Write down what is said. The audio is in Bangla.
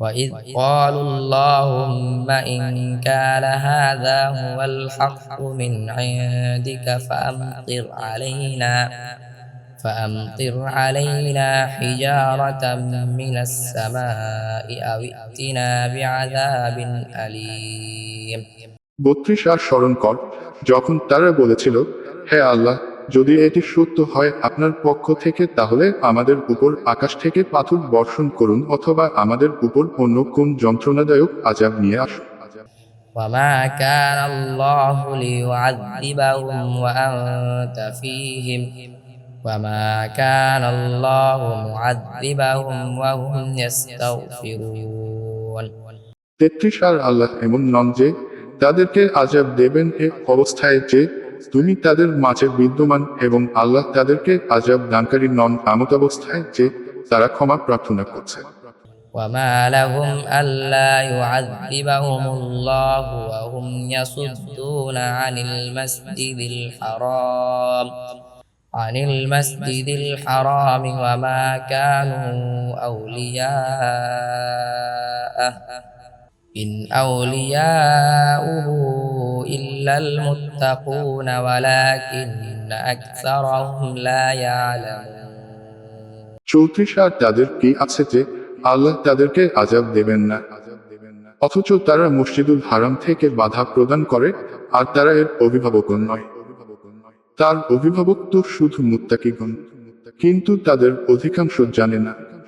وإذ قالوا اللهم إن كان هذا هو الحق من عندك فأمطر علينا فأمطر علينا حجارة من السماء أو ائتنا بعذاب أليم বত্রিশ আর স্মরণ কর যখন তারা বলেছিল হে আল্লাহ যদি এটি সত্য হয় আপনার পক্ষ থেকে তাহলে আমাদের উপর আকাশ থেকে পাথর বর্ষণ করুন অথবা আমাদের উপর অন্য কোন যন্ত্রণাদায়ক আজাব নিয়ে আসুন وما كان الله ليعذبهم وأنت فيهم وما كان الله معذبهم وهم يستغفرون তেত্রিশ আর আল্লাহ এমন নন যে তাদেরকে আজাব দেবেন এ অবস্থায় যে তুমি তাদের মাঝে বিদ্যমান এবং আল্লাহ তাদেরকে আজাব দানকারী নন আমত অবস্থায় যে তারা ক্ষমা প্রার্থনা করছে وما لهم ألا يعذبهم الله وهم يصدون عن المسجد الحرام عن المسجد الحرام وما كانوا أولياءه إن أولياؤه إلا المتقون ولكن أكثرهم لا يعلمون চৌত্রিশ আর তাদের কি আছে যে আল্লাহ তাদেরকে আজাব দেবেন না অথচ তারা মসজিদুল হারাম থেকে বাধা প্রদান করে আর তারা এর অভিভাবক নয় তার অভিভাবক তো শুধু মুত্তাকিগণ কিন্তু তাদের অধিকাংশ জানে না